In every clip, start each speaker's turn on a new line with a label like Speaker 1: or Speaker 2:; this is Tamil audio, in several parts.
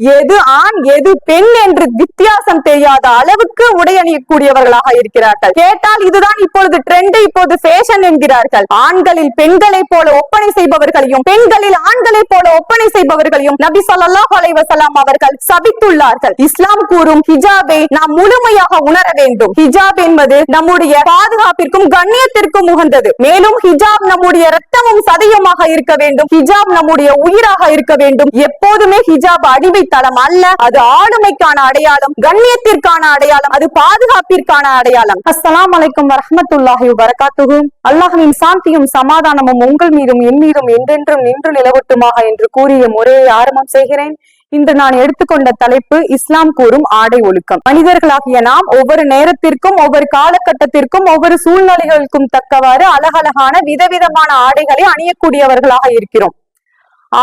Speaker 1: எது ஆண் எது பெண் என்று வித்தியாசம் தெரியாத அளவுக்கு உடை அணியக்கூடியவர்களாக இருக்கிறார்கள். கேட்டால் இதுதான் இப்பொழுது ட்ரெண்ட் இப்போது ஃபேஷன் என்கிறார்கள். ஆண்களில் பெண்களை போல ஒப்பனை செய்பவர்களையும் பெண்களில் ஆண்களை போல ஒப்பனை செய்பவர்களையும் நபி சொல்லாஹ் அலைவசலாம் அவர்கள் சபித்துள்ளார்கள். இஸ்லாம் கூறும் ஹிஜாபை நாம் முழுமையாக உணர வேண்டும். ஹிஜாப் என்பது நம்முடைய பாதுகாப்பிற்கும் கண்ணியத்திற்கும் உகந்தது. மேலும் ஹிஜாப் நம்முடைய ரத்தமும் சதையுமாக இருக்க வேண்டும். ஹிஜாப் நம்முடைய உயிராக இருக்க வேண்டும். எப்போதுமே ஹிஜாப் அடிமை தளம் அல்ல. அது ஆளுமைக்கான அடையாளம் கண்ணியத்திற்கான அடையாளம் அது பாதுகாப்பிற்கான அடையாளம். அஸ்லாம் அலைக்கும் வரமத்துல்லாஹி வபரகாத்துஹு. அல்லாஹின் சாந்தியும் சமாதானமும் உங்கள் மீதும் என் மீதும் என்றென்றும் நின்று நிலவட்டுமாக என்று கூறிய முறையை ஆரம்பம் செய்கிறேன். இன்று நான் எடுத்துக்கொண்ட தலைப்பு இஸ்லாம் கூறும் ஆடை ஒழுக்கம். மனிதர்களாகிய நாம் ஒவ்வொரு நேரத்திற்கும் ஒவ்வொரு காலகட்டத்திற்கும் ஒவ்வொரு சூழ்நிலைகளுக்கும் தக்கவாறு அழகழகான விதவிதமான ஆடைகளை அணியக்கூடியவர்களாக இருக்கிறோம்.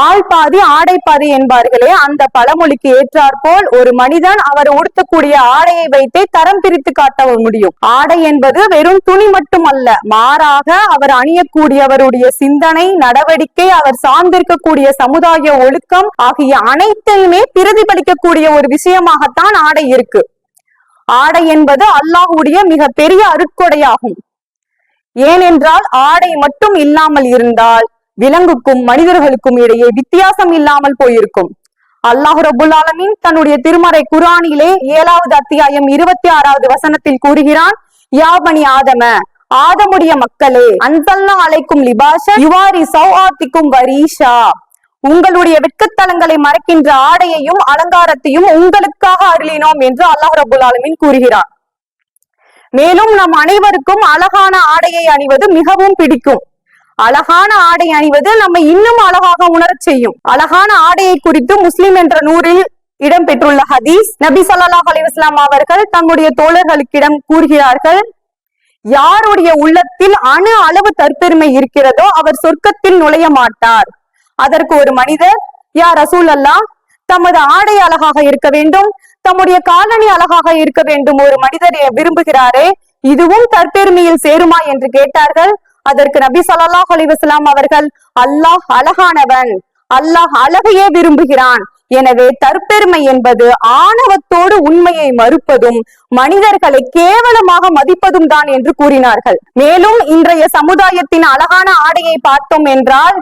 Speaker 1: ஆள் பாதி ஆடை பாதி என்பார்களே அந்த பழமொழிக்கு ஏற்றாற்போல் ஒரு மனிதன் அவர் உடுத்தக்கூடிய ஆடையை வைத்தே தரம் பிரித்து காட்ட முடியும். ஆடை என்பது வெறும் துணி மட்டும் அல்ல மாறாக அவர் அணியக்கூடியவருடைய சிந்தனை நடவடிக்கை அவர் சார்ந்திருக்கக்கூடிய சமுதாய ஒழுக்கம் ஆகிய அனைத்தையுமே பிரதிபலிக்கக்கூடிய ஒரு விஷயமாகத்தான் ஆடை இருக்கு. ஆடை என்பது அல்லாஹுடைய மிக பெரிய அருட்கொடையாகும். ஏனென்றால் ஆடை மட்டும் இல்லாமல் இருந்தால் விலங்குக்கும் மனிதர்களுக்கும் இடையே வித்தியாசம் இல்லாமல் போயிருக்கும். அல்லாஹ் ரபுல் தன்னுடைய திருமறை குரானிலே ஏழாவது அத்தியாயம் இருபத்தி ஆறாவது வசனத்தில் கூறுகிறான் யாபனி ஆதம ஆதமுடைய மக்களே அன்சல்லா அழைக்கும் லிபாஷ யுவாரி சௌஆத்திக்கும் வரீஷா. உங்களுடைய வெட்கத்தலங்களை மறைக்கின்ற ஆடையையும் அலங்காரத்தையும் உங்களுக்காக அருளினோம் என்று அல்லாஹ் ரபுல் ஆலமீன் கூறுகிறார் மேலும் நம் அனைவருக்கும் அழகான ஆடையை அணிவது மிகவும் பிடிக்கும். அழகான ஆடை அணிவது நம்ம இன்னும் அழகாக உணரச் செய்யும். அழகான ஆடையை குறித்து முஸ்லிம் என்ற நூறில் இடம்பெற்றுள்ள ஹதீஸ் நபி சல்லாஹ் அலிவாஸ்லாம் அவர்கள் தங்களுடைய தோழர்களுக்கிடம் கூறுகிறார்கள். யாருடைய உள்ளத்தில் அணு அளவு தற்பெருமை இருக்கிறதோ அவர் சொர்க்கத்தில் நுழைய மாட்டார். அதற்கு ஒரு மனிதர் யா ரசூல் அல்லாஹ் தமது ஆடை அழகாக இருக்க வேண்டும் தம்முடைய காலணி அழகாக இருக்க வேண்டும் ஒரு மனிதர் விரும்புகிறாரே இதுவும் தற்பெருமையில் சேருமா என்று கேட்டார்கள். அதற்கு நபி ஸல்லல்லாஹு அலைஹி அவர்கள் அல்லாஹ் அழகானவன் அல்லாஹ் அழகையே விரும்புகிறான். எனவே தற்பெருமை என்பது ஆணவத்தோடு உண்மையை மறுப்பதும் மனிதர்களை கேவலமாக மதிப்பதும் தான் என்று கூறினார்கள். மேலும் இன்றைய சமுதாயத்தின் அழகான ஆடையை பார்த்தோம் என்றால்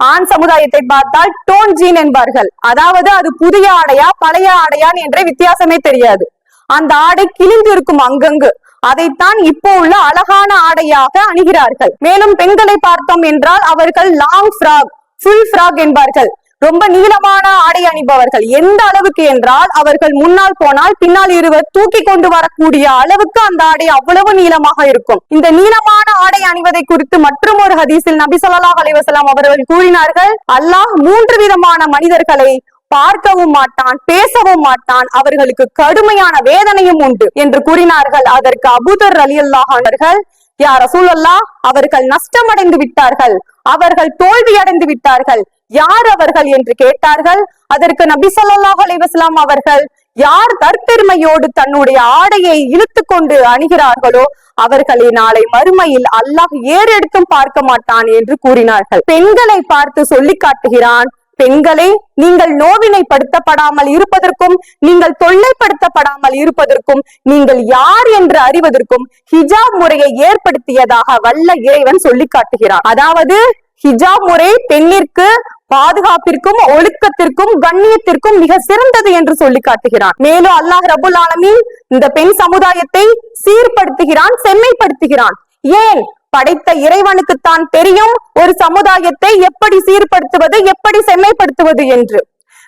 Speaker 1: ஆண் சமுதாயத்தை பார்த்தால் டோன் ஜீன் என்பார்கள். அதாவது அது புதிய ஆடையா பழைய ஆடையான் என்ற வித்தியாசமே தெரியாது. அந்த ஆடை கிழிந்து இருக்கும் அங்கங்கு அதைத்தான் இப்போ உள்ள அழகான ஆடையாக அணிகிறார்கள். மேலும் பெண்களை பார்த்தோம் என்றால் அவர்கள் லாங் ஃப்ராக் ஃபுல் ஃப்ராக் என்பார்கள். ரொம்ப நீளமான ஆடை அணிபவர்கள். எந்த அளவுக்கு என்றால் அவர்கள் முன்னால் போனால் பின்னால் இருவர் தூக்கி கொண்டு வரக்கூடிய அளவுக்கு அந்த ஆடை அவ்வளவு நீளமாக இருக்கும். இந்த நீளமான ஆடை அணிவதை குறித்து மற்றும் ஒரு ஹதீஸில் நபி ஸல்லல்லாஹு அலைவசலாம் அவர்கள் கூறினார்கள் அல்லாஹ் மூன்று விதமான மனிதர்களை பார்க்கவும் மாட்டான் பேசவும் மாட்டான். அவர்களுக்கு கடுமையான வேதனையும் உண்டு என்று கூறினார்கள். அதற்கு அபுதர் அலி அவர்கள் யார் ரசூலல்லா அவர்கள் நஷ்டமடைந்து விட்டார்கள். அவர்கள் தோல்வி அடைந்து விட்டார்கள். யார் அவர்கள்? என்று கேட்டார்கள். அதற்கு நபி சொல்லாஹ் அலைஹி அவர்கள் யார் தற்பெருமையோடு தன்னுடைய ஆடையை இழுத்து கொண்டு அணுகிறார்களோ அவர்களை நாளை மறுமையில் அல்லாஹ் ஏறெடுத்தும் பார்க்க மாட்டான் என்று கூறினார்கள். பெண்களை பார்த்து சொல்லி காட்டுகிறான். பெண்களே நீங்கள் நோவினைப்படுத்தப்படாமல் இருப்பதற்கும் நீங்கள் தொல்லைப்படுத்தப்படாமல் இருப்பதற்கும் நீங்கள் யார் என்று அறிவதற்கும் ஹிஜாப் முறையை ஏற்படுத்தியதாக வல்ல இறைவன் சொல்லி காட்டுகிறான் அதாவது ஹிஜாப் முறை பெண்ணிற்கு பாதுகாப்பிற்கும் ஒழுக்கத்திற்கும் கண்ணியத்திற்கும் மிக சிறந்தது என்று சொல்லி காட்டுகிறான் மேலும் அல்லாஹ் ரபுல் ஆலமின் இந்த பெண் சமுதாயத்தை சீர்படுத்துகிறான் செம்மைப்படுத்துகிறான். ஏன்? படைத்த இறைவனுக்குத்தான் தெரியும் ஒரு சமுதாயத்தை எப்படி சீர்படுத்துவது எப்படி செம்மைப்படுத்துவது என்று.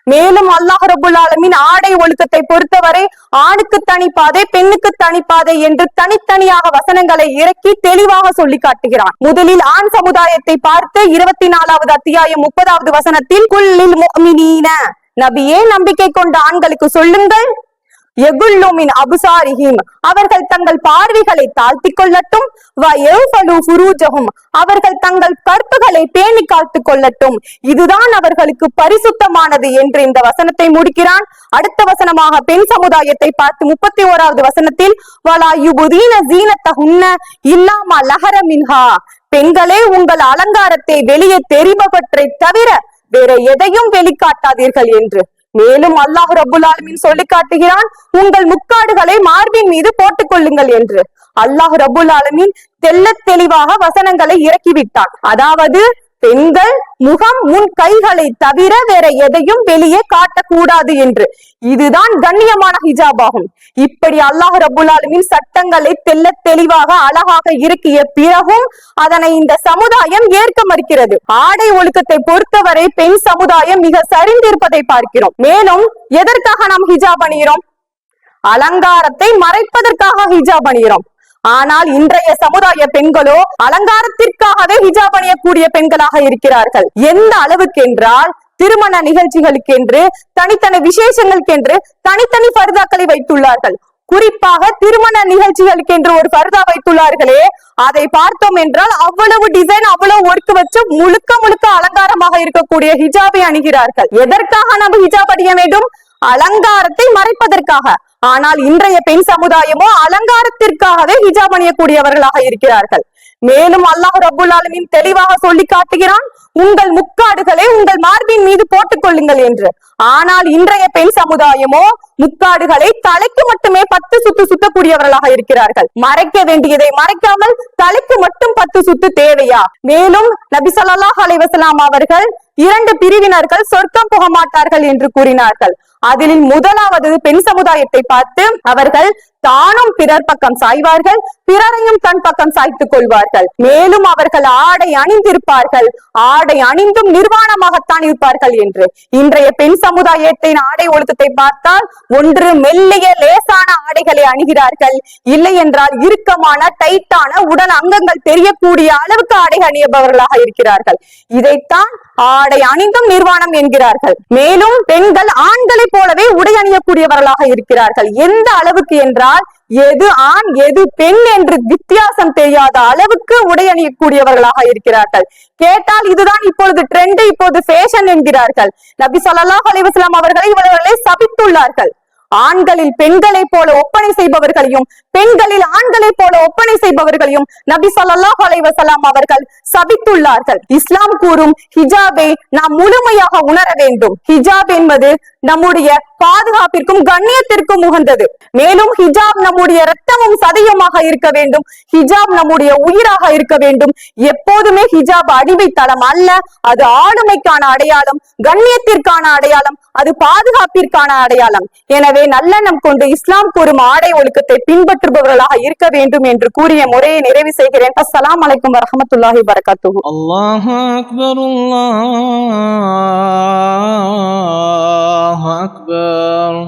Speaker 1: மேலும் அல்லாஹ் ரபுல் ஆடை ஒழுக்கத்தை பொறுத்தவரை ஆணுக்கு தனிப்பாதை பெண்ணுக்கு தனிப்பாதை என்று தனித்தனியாக வசனங்களை இறக்கி தெளிவாக சொல்லி காட்டுகிறான். முதலில் ஆண் சமுதாயத்தை பார்த்து இருபத்தி நாலாவது அத்தியாயம் முப்பதாவது வசனத்தில் குல்லில் நபியே நம்பிக்கை கொண்ட ஆண்களுக்கு சொல்லுங்கள் எகுல்லுமின் அபுசாரிஹிம். அவர்கள் தங்கள் பார்வைகளை தாழ்த்திக் கொள்ளட்டும் வயஃபலு அவர்கள் தங்கள் கற்புகளை பேணி காத்துக் கொள்ளட்டும். இதுதான் அவர்களுக்கு பரிசுத்தமானது என்று இந்த வசனத்தை முடிக்கிறான். அடுத்த வசனமாக பெண் சமுதாயத்தை பார்த்து முப்பத்தி ஓராவது வசனத்தில் வலா யுபுதீன ஜீனத்தஹுன்ன இல்லாமா லஹரமின்ஹா பெண்களே உங்கள் அலங்காரத்தை வெளியே தெரிபவற்றை தவிர வேற எதையும் வெளிக்காட்டாதீர்கள் என்று. மேலும் அல்லாஹ் ரபுல் ஆலமின் சொல்லி காட்டுகிறான் உங்கள் முக்காடுகளை மார்பின் மீது போட்டுக் கொள்ளுங்கள் என்று. அல்லாஹ் ரபுல் ஆலமின் தெள்ளத் தெளிவாக வசனங்களை இறக்கிவிட்டான். அதாவது பெண்கள் முகம் முன் கைகளை தவிர வேற எதையும் வெளியே காட்டக்கூடாது என்று. இதுதான் கண்ணியமான ஹிஜாப் ஆகும். இப்படி அல்லாஹ் ரபுல்லாலுமின் சட்டங்களை தெள்ளத் தெளிவாக அழகாக இருக்கிய பிறகும் அதனை இந்த சமுதாயம் ஏற்க மறுக்கிறது. ஆடை ஒழுக்கத்தை பொறுத்தவரை பெண் சமுதாயம் மிக சரிந்திருப்பதை பார்க்கிறோம். மேலும் எதற்காக நாம் ஹிஜாப் அணிகிறோம்? அலங்காரத்தை மறைப்பதற்காக ஹிஜாப் அணிகிறோம். ஆனால் இன்றைய சமுதாய பெண்களோ அலங்காரத்திற்காகவே ஹிஜாப் அணியக்கூடிய பெண்களாக இருக்கிறார்கள். எந்த அளவுக்கு என்றால் திருமண நிகழ்ச்சிகளுக்கென்று தனித்தனி விசேஷங்களுக்கென்று தனித்தனி பர்தாக்களை வைத்துள்ளார்கள். குறிப்பாக திருமண நிகழ்ச்சிகளுக்கென்று ஒரு பர்தா வைத்துள்ளார்களே அதை பார்த்தோம் என்றால் அவ்வளவு டிசைன் அவ்வளவு ஒர்க் வச்சு முழுக்க முழுக்க அலங்காரமாக இருக்கக்கூடிய ஹிஜாபை அணிகிறார்கள். எதற்காக நம்ம ஹிஜாப் அணிய வேண்டும்? அலங்காரத்தை மறைப்பதற்காக. ஆனால் இன்றைய பெண் சமுதாயமோ அலங்காரத்திற்காகவே ஹிஜாப் அணியக்கூடியவர்களாக இருக்கிறார்கள். மேலும் அல்லாஹ் ரபுல் ஆலமீன் தெளிவாக சொல்லி காட்டுகிறான் உங்கள் முக்காடுகளை உங்கள் மார்பின் மீது போட்டுக் கொள்ளுங்கள் என்று. ஆனால் இன்றைய பெண் சமுதாயமோ முக்காடுகளை தலைக்கு மட்டுமே பத்து சுத்து சுத்தக்கூடியவர்களாக இருக்கிறார்கள். மறைக்க வேண்டியதை மறைக்காமல் தலைக்கு மட்டும் பத்து சுத்து தேவையா? மேலும் நபி சொல்லாஹ் அலைவசலாம் அவர்கள் இரண்டு பிரிவினர்கள் சொர்க்கம் போக மாட்டார்கள் என்று கூறினார்கள். அதில் முதலாவது பெண் சமுதாயத்தை பார்த்து அவர்கள் தானும் பிறர் பக்கம் சாய்வார்கள் பிறரையும் தன் பக்கம் சாய்த்துக் கொள்வார்கள். மேலும் அவர்கள் ஆடை அணிந்திருப்பார்கள். ஆடை அணிந்தும் நிர்வாணமாகத்தான் இருப்பார்கள் என்று. இன்றைய பெண் சமுதாயத்தின் ஆடை ஒழுக்கத்தை பார்த்தால் ஒன்று மெல்லிய லேசான ஆடைகளை அணிகிறார்கள். இல்லை என்றால் இறுக்கமான டைட்டான உடல் அங்கங்கள் தெரியக்கூடிய அளவுக்கு ஆடை அணியபவர்களாக இருக்கிறார்கள். இதைத்தான் ஆடை அணிந்தும் நிர்வாணம் என்கிறார்கள். மேலும் பெண்கள் ஆண்களைப் போலவே உடை அணியக்கூடியவர்களாக இருக்கிறார்கள். எந்த அளவுக்கு என்றால் எது ஆண் எது பெண் என்று வித்தியாசம் தெரியாத அளவுக்கு உடை அணியக்கூடியவர்களாக இருக்கிறார்கள். கேட்டால் இதுதான் இப்பொழுது ட்ரெண்ட் இப்போது ஃபேஷன் என்கிறார்கள். நபி சொல்லாஹ் அலைஹி அவர்களை இவர்களை சபித்துள்ளார்கள். ஆண்களில் பெண்களை போல ஒப்பனை செய்பவர்களையும் பெண்களில் ஆண்களை போல ஒப்பனை செய்பவர்களையும் நபி சொல்லாஹ் அலைவசலாம் அவர்கள் சபித்துள்ளார்கள். இஸ்லாம் கூறும் ஹிஜாபை நாம் முழுமையாக உணர வேண்டும். ஹிஜாப் என்பது நம்முடைய பாதுகாப்பிற்கும் கண்ணியத்திற்கும் உகந்தது. மேலும் ஹிஜாப் நம்முடைய ரத்தமும் சதயமாக இருக்க வேண்டும். ஹிஜாப் நம்முடைய உயிராக இருக்க வேண்டும். எப்போதுமே ஹிஜாப் அடிமை அல்ல. அது ஆளுமைக்கான அடையாளம் கண்ணியத்திற்கான அடையாளம் அது பாதுகாப்பிற்கான அடையாளம். எனவே நல்லெண்ணம் கொண்டு இஸ்லாம் கூறும் ஆடை ஒழுக்கத்தை பின்பற்றுபவர்களாக இருக்க வேண்டும் என்று கூறிய முறையை நிறைவு செய்கிறேன். அஸ்லாம் அலைக்கும் வரமத்துல்லாஹி
Speaker 2: வரகாத்து அல்லாஹ் அக்பர் um,